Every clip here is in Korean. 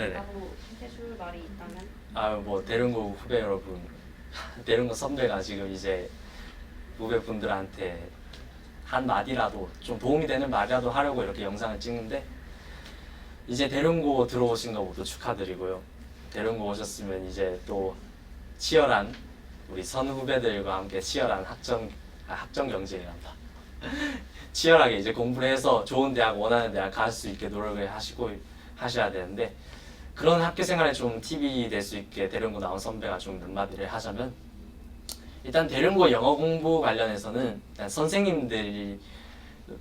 네네. 따로 해줄 말이 있다면 아뭐 대릉고 후배 여러분, 대릉고 선배가 지금 이제 후배분들한테 한 마디라도 좀 도움이 되는 말이라도 하려고 이렇게 영상을 찍는데 이제 대릉고 들어오신 거 모두 축하드리고요. 대릉고 오셨으면 이제 또 치열한 우리 선 후배들과 함께 치열한 학점 아, 학점 경쟁이란다. 치열하게 이제 공부를 해서 좋은 대학 원하는 대학 갈 수 있게 노력을 하시고 하셔야 되는데 그런 학교 생활에 좀 팁이 될 수 있게 대릉고 나온 선배가 좀몇 마디를 하자면 일단 대릉고 영어 공부 관련해서는 일단 선생님들이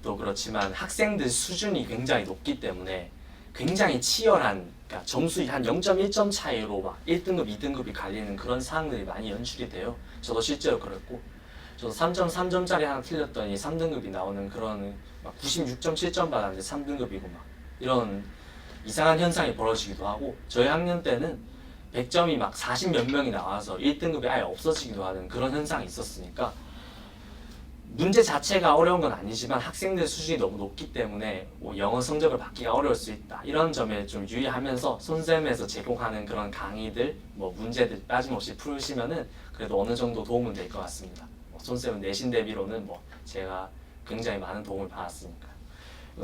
또 그렇지만 학생들 수준이 굉장히 높기 때문에 굉장히 치열한 그러니까 점수 한 0.1점 차이로 막 1등급, 2등급이 갈리는 그런 상황들이 많이 연출이 돼요. 저도 실제로 그랬고 저도 3.3점짜리 하나 틀렸더니 3등급이 나오는 그런 막 96.7점 받았는데 3등급이고 막 이런 이상한 현상이 벌어지기도 하고 저희 학년 때는 100점이 막 40 몇 명이 나와서 1등급이 아예 없어지기도 하는 그런 현상이 있었으니까 문제 자체가 어려운 건 아니지만 학생들 수준이 너무 높기 때문에 뭐 영어 성적을 받기가 어려울 수 있다 이런 점에 좀 유의하면서 손쌤에서 제공하는 그런 강의들 뭐 문제들 빠짐없이 풀으시면은 그래도 어느 정도 도움은 될 것 같습니다. 뭐 손쌤은 내신 대비로는 뭐 제가 굉장히 많은 도움을 받았으니까.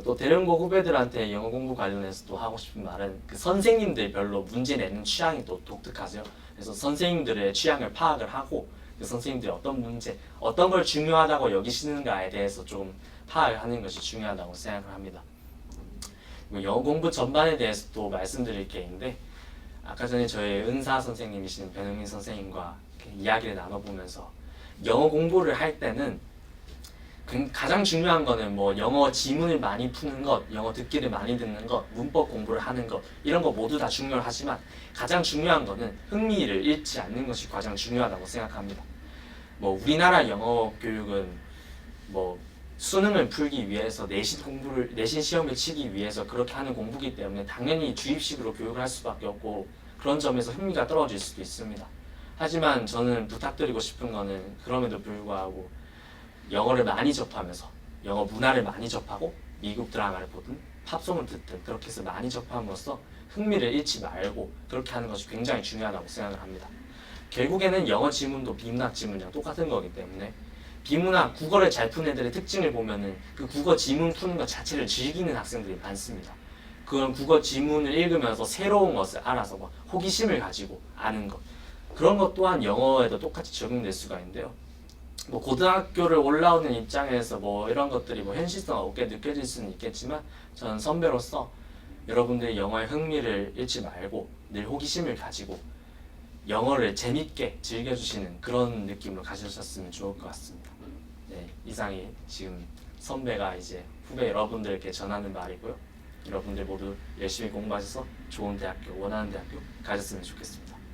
또 대령고 후배들한테 영어 공부 관련해서 또 하고 싶은 말은 그 선생님들 별로 문제 내는 취향이 또 독특하세요. 그래서 선생님들의 취향을 파악을 하고 그 선생님들이 어떤 문제, 어떤 걸 중요하다고 여기시는가에 대해서 좀 파악을 하는 것이 중요하다고 생각을 합니다. 영어 공부 전반에 대해서 또 말씀드릴 게 있는데 아까 전에 저희 은사 선생님이신 변영민 선생님과 이야기를 나눠보면서 영어 공부를 할 때는 그 가장 중요한 거는 뭐 영어 지문을 많이 푸는 것, 영어 듣기를 많이 듣는 것, 문법 공부를 하는 것 이런 거 모두 다 중요하지만 가장 중요한 거는 흥미를 잃지 않는 것이 가장 중요하다고 생각합니다. 뭐 우리나라 영어 교육은 뭐 수능을 풀기 위해서 내신 공부를 내신 시험을 치기 위해서 그렇게 하는 공부기 때문에 당연히 주입식으로 교육을 할 수밖에 없고 그런 점에서 흥미가 떨어질 수도 있습니다. 하지만 저는 부탁드리고 싶은 거는 그럼에도 불구하고 영어를 많이 접하면서 영어 문화를 많이 접하고 미국 드라마를 보든 팝송을 듣든 그렇게 해서 많이 접함으로써 흥미를 잃지 말고 그렇게 하는 것이 굉장히 중요하다고 생각을 합니다. 결국에는 영어 지문도 비문학 지문이랑 똑같은 거기 때문에 비문학 국어를 잘 푸는 애들의 특징을 보면은 그 국어 지문 푸는 것 자체를 즐기는 학생들이 많습니다. 그런 국어 지문을 읽으면서 새로운 것을 알아서 뭐 호기심을 가지고 아는 것 그런 것 또한 영어에도 똑같이 적용될 수가 있는데요. 뭐 고등학교를 올라오는 입장에서 뭐 이런 것들이 뭐 현실성 없게 느껴질 수는 있겠지만 저는 선배로서 여러분들이 영어에 흥미를 잃지 말고 늘 호기심을 가지고 영어를 재밌게 즐겨주시는 그런 느낌으로 가셨으면 좋을 것 같습니다. 네, 이상이 지금 선배가 이제 후배 여러분들께 전하는 말이고요. 여러분들 모두 열심히 공부하셔서 좋은 대학교, 원하는 대학교 가셨으면 좋겠습니다.